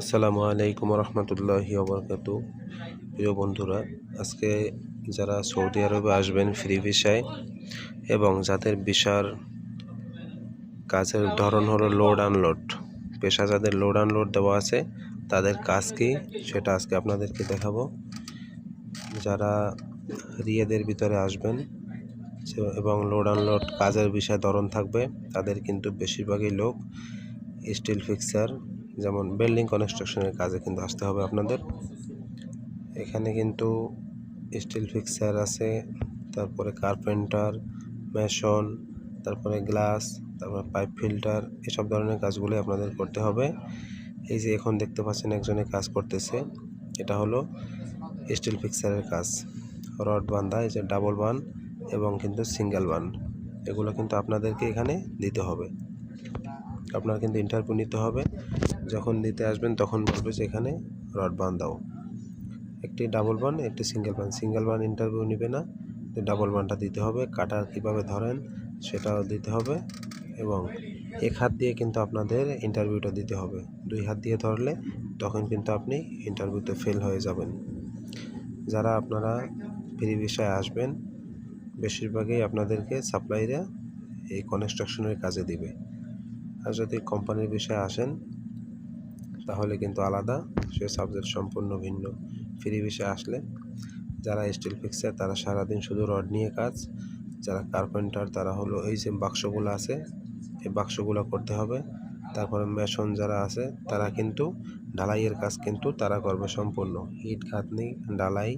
আসসালামু আলাইকুম রহমতুল্লাহি ওবরকাত। প্রিয় বন্ধুরা, আজকে যারা সৌদি আরবে আসবেন ফ্রি ভিসায় এবং যাদের ভিসার কাজের ধরন হলো লোড আনলোড পেশা যাদের লোড আনলোড দেওয়া আছে, তাদের কাজ কি সেটা আজকে আপনাদেরকে দেখাবো। যারা রিয়েদের ভিতরে আসবেন এবং লোড আনলোড কাজের বিষয় ধরন থাকবে, তাদের কিন্তু বেশিরভাগই লোক স্টিল ফিক্সার যেমন বিল্ডিং কনস্ট্রাকশনের কাজে কিন্তু আসতে হবে আপনাদের। এখানে কিন্তু স্টিল ফিক্সার আছে, তারপরে কার্পেন্টার মেশন তারপরে গ্লাস তারপরে পাইপ ফিল্টার এসব ধরনের কাজগুলি আপনাদের করতে হবে। এই যে এখন দেখতে পাচ্ছেন একজনে কাজ করতেছে, এটা হলো স্টিল ফিক্সারের কাজ। রড বান্ধা, এই যে ডাবল বান এবং কিন্তু সিঙ্গেল বান, এগুলো কিন্তু আপনাদেরকে এখানে দিতে হবে। আপনার কিন্তু ইন্টারভিউ নিতে হবে। যখন দিতে আসবেন তখন বলবে যে এখানে রড বান দাও। একটি ডাবল বান একটি সিঙ্গেল বান সিঙ্গেল বান ইন্টারভিউ নেবে না। ডাবল বানটা দিতে হবে কাটার কীভাবে ধরেন সেটাও দিতে হবে এবং এক হাত দিয়ে কিন্তু আপনাদের ইন্টারভিউটা দিতে হবে। দুই হাত দিয়ে ধরলে তখন কিন্তু আপনি ইন্টারভিউতে ফেল হয়ে যাবেন। যারা আপনারা ফ্রি বিষয়ে আসবেন, বেশিরভাগই আপনাদেরকে সাপ্লাইরা এই কনস্ট্রাকশনের কাজে দিবে। আর যদি কোম্পানির বিষয়ে আসেন, তাহলে কিন্তু আলাদা। সে সাবজেক্ট সম্পূর্ণ ভিন্ন। ফ্রি বিষয়ে আসলে যারা স্টিল ফিক্সার তারা সারাদিন শুধু রড নিয়ে কাজ। যারা কার্পেন্টার তারা হলো এই যে বাক্সগুলো আছে, এই বাক্সগুলো করতে হবে। তারপরে মেশন যারা আছে, তারা কিন্তু ঢালাইয়ের কাজ কিন্তু তারা করবে সম্পূর্ণ। ইট গাঁথনি ঢালাই,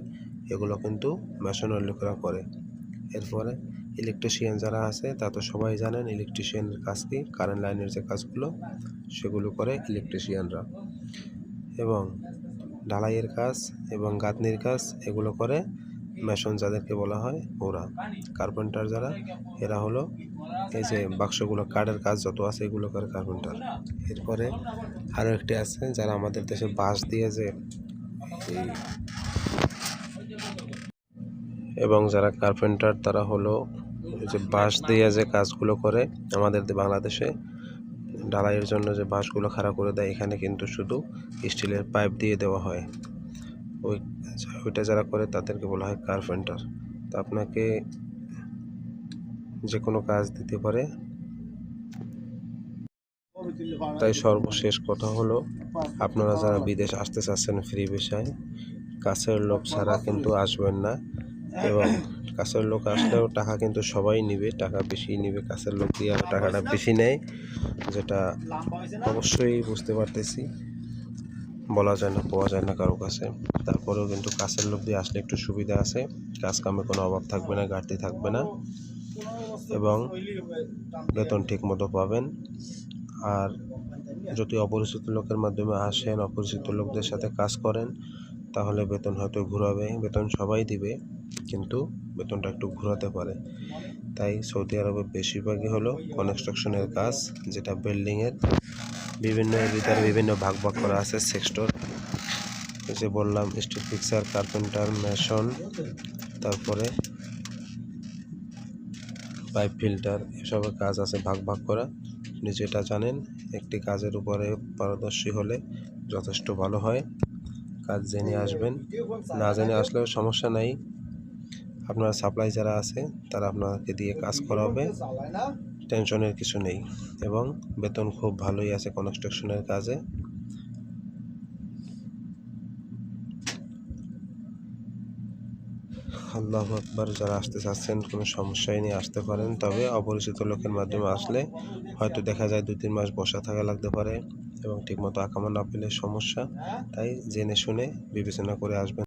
এগুলো কিন্তু মেশনের লোকেরা করে। এরপরে ইলেকট্রিশিয়ান যারা আছে, তা তো সবাই জানেন ইলেকট্রিশিয়ানের কাজ কি কারেন্ট লাইনের যে কাজগুলো, সেগুলো করে ইলেকট্রিশিয়ানরা এবং ঢালাইয়ের কাজ এবং গাঁথনির কাজ, এগুলো করে মেশন যাদেরকে বলা হয়, ওরা। কার্পেন্টার যারা, এরা হলো এই যে বাক্সগুলো, কাঠের কাজ যত আছে, এগুলো করে কার্পেন্টার এরপরে আরও একটি আছে, যারা আমাদের দেশে বাঁশ দিয়ে যে এবং যারা কার্পেন্টার তারা হলো যে বাঁশ দিয়ে যে কাজগুলো করে আমাদের বাংলাদেশে, ঢালাইয়ের জন্য যে বাঁশগুলো খাড়া করে দেয়, এখানে কিন্তু শুধু স্টিলের পাইপ দিয়ে দেওয়া হয়। ওই ওইটা যারা করে তাদেরকে বলা হয় কার্পেন্টার। তো আপনাকে যে কোনো কাজ দিতে পারে। তাই সর্বশেষ কথা হলো, আপনারা যারা বিদেশ আসতে চাচ্ছেন ফ্রি ভিসায় কাছের লোক ছাড়া কিন্তু আসবেন না। এবং কাছের লোক আসলেও টাকা কিন্তু সবাই নিবে, টাকা বেশি নিবে, কাছের লোক দিয়ে আরও টাকাটা বেশি নেয়, যেটা অবশ্যই বুঝতে পারতেছি। বলা যায় না, পাওয়া যায় না কারও কাছে। তারপরেও কিন্তু কাছের লোক দিয়ে আসলে একটু সুবিধা আছে, কাজ কামে কোনো অভাব থাকবে না, ঘাটতি থাকবে না। এবং বেতন ঠিক মতো পাবেন। আর যদি অপরিচিত লোকের মাধ্যমে আসেন, অপরিচিত লোকদের সাথে কাজ করেন, তাহলে বেতন হয়তো ঘুরাবে, বেতন সবাই দিবে। কিন্তু বেতনটা একটু ঘোরাতে পারে। তাই সৌদি আরবে বেশিরভাগই হলো কনস্ট্রাকশনের কাজ, যেটা বিল্ডিংয়ের বিভিন্ন এর ভিতরে বিভিন্ন ভাগ ভাগ করা আছে, সেক্টর। যে বললাম স্টিল ফিক্সার, কার্পেন্টার মেশন তারপরে পাইপ ফিল্টার, এসবের কাজ আছে ভাগ ভাগ করা। আপনি যেটা জানেন, একটি কাজের উপরে পারদর্শী হলে যথেষ্ট ভালো হয়। কাজ জেনে আসবেন। না জেনে আসলেও সমস্যা নাই। আপনার সাপ্লাই যারা আছে, তারা আপনাকে দিয়ে কাজ করাবে। টেনশনের কিছু নেই এবং বেতন খুব ভালোই আছে কনস্ট্রাকশনের কাজে। আল্লাহ আকবার, যারা আসতে চাচ্ছেন, কোনো সমস্যাই নিয়ে আসতে পারেন। তবে অপরিচিত লোকের মাধ্যমে আসলে হয়তো দেখা যায় দু তিন মাস বসা থাকা লাগতে পারে এবং ঠিকমতো আকামা না পেলে সমস্যা। তাই জেনে শুনে বিবেচনা করে আসবেন।